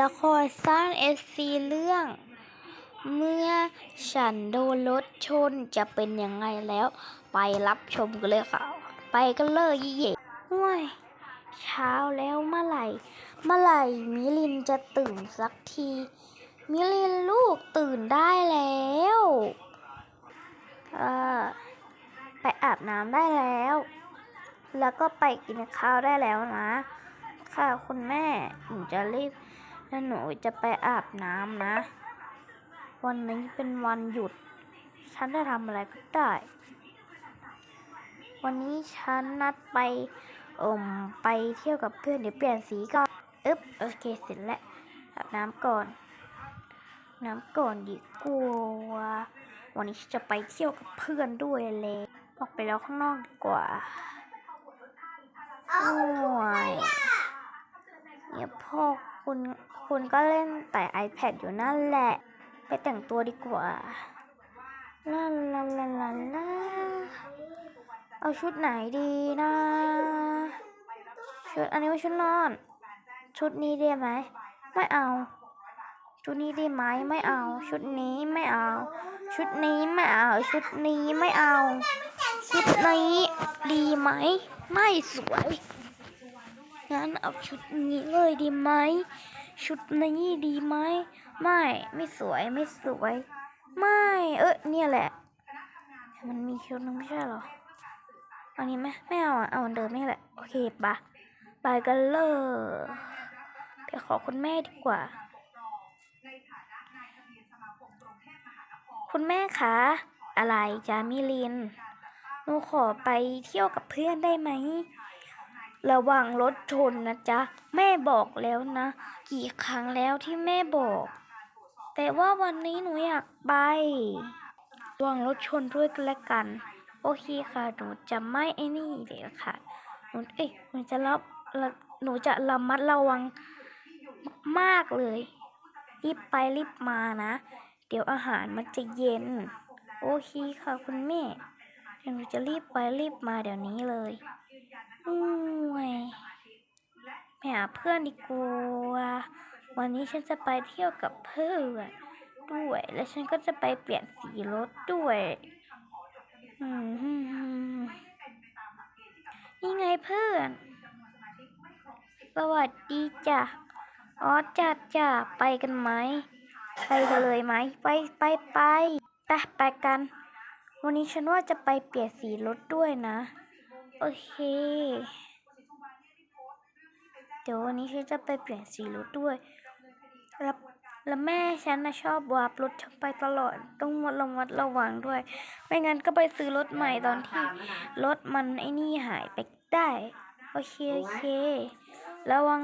ละครสร้างเอซีเรื่อง เมื่อฉันโดนรถชนจะเป็นยังไงแล้ว ไปรับชมกันเลยค่ะ ไปกันเลยเย่ห่วยเช้าแล้วเมื่อไหร่ เมื่อไหร่มิลินจะตื่นสักที มิลินลูกตื่นได้แล้วเออไปอาบน้ำได้แล้ว แล้วก็ไปกินข้าวได้แล้วนะ ค่ะคุณแม่หนูจะรีบ แล้วหนูจะไปอาบน้ำนะ วันนี้เป็นวันหยุด ฉันจะทำอะไรก็ได้ วันนี้ฉันนัดไปเอ่มไปเที่ยวกับเพื่อนเดี๋ยวเปลี่ยนสีก่อนอึ๊บโอเคเสร็จแล้วอาบน้ำก่อน น้ำก่อนดีกว่าวันนี้ฉันจะไปเที่ยวกับเพื่อนด้วยเลยออกไปแล้วข้างนอกดีกว่าโอ้ยเนี่ยพ่อคุณ คุณก็เล่นแต่ iPad อยู่นั่นแหละ ไปแต่งตัวดีกว่าลาลาลาลาลาเอาชุดไหนดีนะ ชุดอันนี้ว่าชุดนอน ชุดนี้ได้ไหม ไม่เอา ชุดนี้ได้ไหมไม่เอา ชุดนี้ไม่เอา ชุดนี้ไม่เอา ชุดนี้ไม่เอา ชุดนี้ดีไหม ไม่สวย งั้นเอาชุดนี้เลยดีไหม ชุดนี้ดีไหม ไม่ ไม่สวย ไม่สวย ไม่ เออเนี่ยแหละ มันมีชุดนึงไม่ใช่หรออันนี้ไหมไม่เอาอะ เอาอันเดิมนี่แหละ โอเคปะไปกันเลยไปขอคุณแม่ดีกว่า คุณแม่คะ อะไรจ้ามิลิน หนูขอไปเที่ยวกับเพื่อนได้ไหม ระวังรถชนนะจ๊ะ แม่บอกแล้วนะ กี่ครั้งแล้วที่แม่บอก แต่ว่าวันนี้หนูอยากไประวังรถชนด้วยกันละกัน โอเคค่ะ หนูจะไม่ไอ้นี่เดี๋ยวค่ะ หนูเอ้ยหนูจะรับหนูจะระมัดระวังมากเลย รีบไปรีบมานะ เดี๋ยวอาหารมันจะเย็น โอเคค่ะคุณแม่ เดี๋ยวหนูจะรีบไปรีบมาเดี๋ยวนี้เลยอุ้ยไปหาเพื่อนดีกว่า วันนี้ฉันจะไปเที่ยวกับเพื่อนด้วย และฉันก็จะไปเปลี่ยนสีรถด้วยอืมนี่ไงเพื่อน สวัสดีจ้ะ อ๋อจัดจ้ะไปกันไหม ไปกันเลยไหม ไปไปไปไปไปกัน วันนี้ฉันว่าจะไปเปลี่ยนสีรถด้วยนะ โอเค เดี๋ยววันนี้ฉันจะไปเปลี่ยนสีรถด้วยแล้วแล้วแม่ฉันนะชอบวาบรถฉันไปตลอด ต้องระมัดระวังด้วย ไม่งั้นก็ไปซื้อรถใหม่ตอนที่รถมันไอ้นี่หายไปได้ โอเค โอเค ระวัง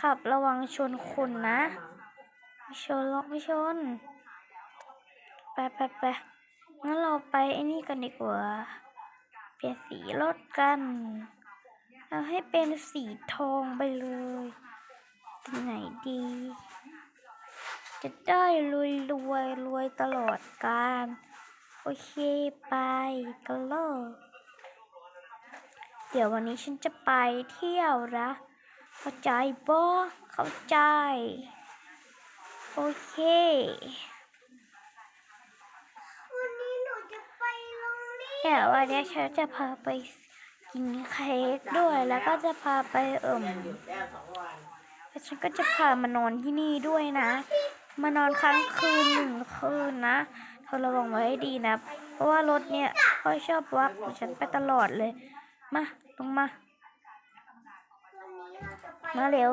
ขับระวังชนคนนะ ไม่ชนหรอกไม่ชน ไปไปไป งั้นเราไปไอ้นี่กันดีกว่า เปลี่ยนสีรถกัน เอาให้เป็นสีทองไปเลยที่ไหนดี จะได้รวยรวยรวยตลอดกาลโอเคไปกันเลยเดี๋ยววันนี้ฉันจะไปเที่ยวนะเข้าใจบ่เข้าใจ โอเค ดี๋ยววันนี้ฉันจะพาไปกินเค้กด้วยแล้วก็จะพาไปเอิ่มแล้วฉันก็จะพามานอนที่นี่ด้วยนะ มานอนค้างคืนหนึ่งคืนนะเธอระวังไว้ให้ดีนะ เพราะว่ารถเนี่ยเขาชอบวักฉันไปตลอดเลย มาลงมา มาเร็ว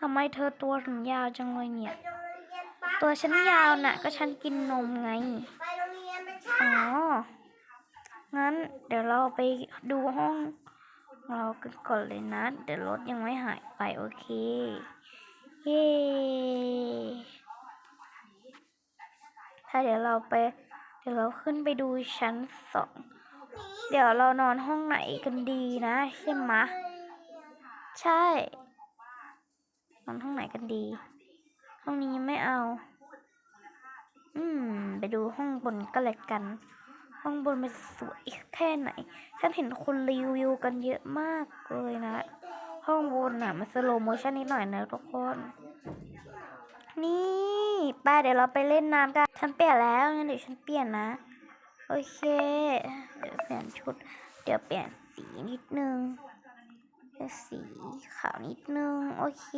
ทำไมเธอตัวถึงยาวจังเลยเนี่ย ตัวฉันยาวน่ะ ก็ฉันกินนมไง อ๋อ งั้นเดี๋ยวเราไปดูห้อง เรากันก่อนเลยนะ เดี๋ยวรถยังไม่หายไปโอเค เย้ถ้าเดี๋ยวเราไป เดี๋ยวเราขึ้นไปดูชั้นสอง เดี๋ยวเรานอนห้องไหนกันดีนะใช่ไหมใช่ นอนห้องไหนกันดี ห้องนี้ไม่เอา อืม ไปดูห้องบนก็แล้วกัน ห้องบนมันสวยแค่ไหน ฉันเห็นคนรีวิวกันเยอะมากเลยนะ ห้ข้างบนน่ะ มันสโลโมชั่นนิดหน่อยนะทุกคน นี่ไป้าเดี๋ยวเราไปเล่นน้ำกัน ฉันเปลี่ยนแล้วงั้นเดี๋ยวฉันเปลี่ยนนะ โอเค เดี๋ยวเปลี่ยนชุด เดี๋ยวเปลี่ยนสีนิดนึงเปลี่ยนสีขาวนิดนึง โอเค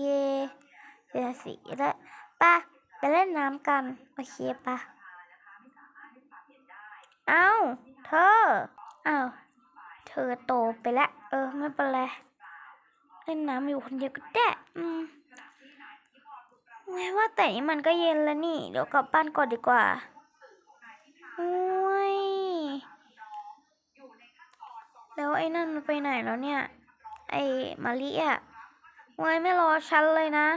เปลี่ยนสีแล้วไป้า ไปเล่นน้ำกัน โอเคป้าเอ้า เธอ เอ้า เธอโตไปแล้ว เออ ไม่เป็นไร เล่นน้ำอยู่คนเดียวก็ได้ อืมไม่ว่าแต่นี่มันก็เย็นแล้วนี่ เดี๋ยวกลับบ้านก่อนดีกว่าโอ้ย แล้วไอ้นั่นมันไปไหนแล้วเนี่ย ไอ้มาริอะวายไม่รอฉันเลยนะ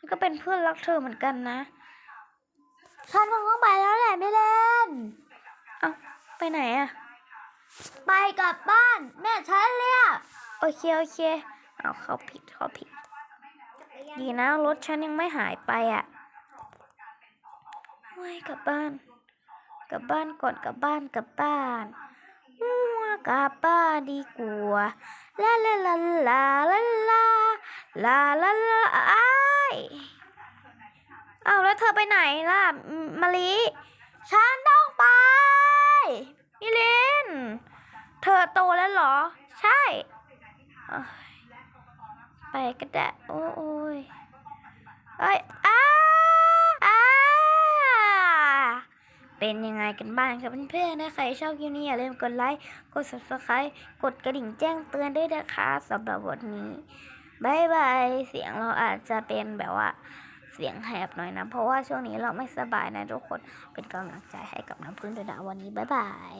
ฉันก็เป็นเพื่อนรักเธอเหมือนกันนะ ฉันคงต้องไปแล้วแหละไม่เล่น เอ้าไปไหนอะไปกลับบ้าน แม่ฉันเรียกโอเคโอเค เอาเขาผิดเขาผิด ดีนะรถฉันยังไม่หายไปอะโอ้ยกลับบ้าน กลับบ้านก่อนกลับบ้านกลับบ้านมัวกลับบ้านดีกว่าลาลาลาลาลาลาลาลาลา อ้ายอ้าวแล้วเธอไปไหนล่ะมมะลิฉันต้องไปมิลินเธอโตแล้วเหรอ ใช่ ไปก็ได้โอ้โอ้ยเอ้ยอ้าอ้าเป็นยังไงกันบ้างครับเพื่อนๆนะใครชอบคลิปนี้อย่าลืมกดไลค์ กด subscribe กดกระดิ่งแจ้งเตือนด้วยนะคะสำหรับวันนี้ บายบายเสียงเราอาจจะเป็นแบบว่าเสียงแหบหน่อยนะ เพราะว่าช่วงนี้เราไม่สบายนะทุกคนเป็นกำลังใจให้กับน้ำพึ่งด้วยนะวันนี้บายบาย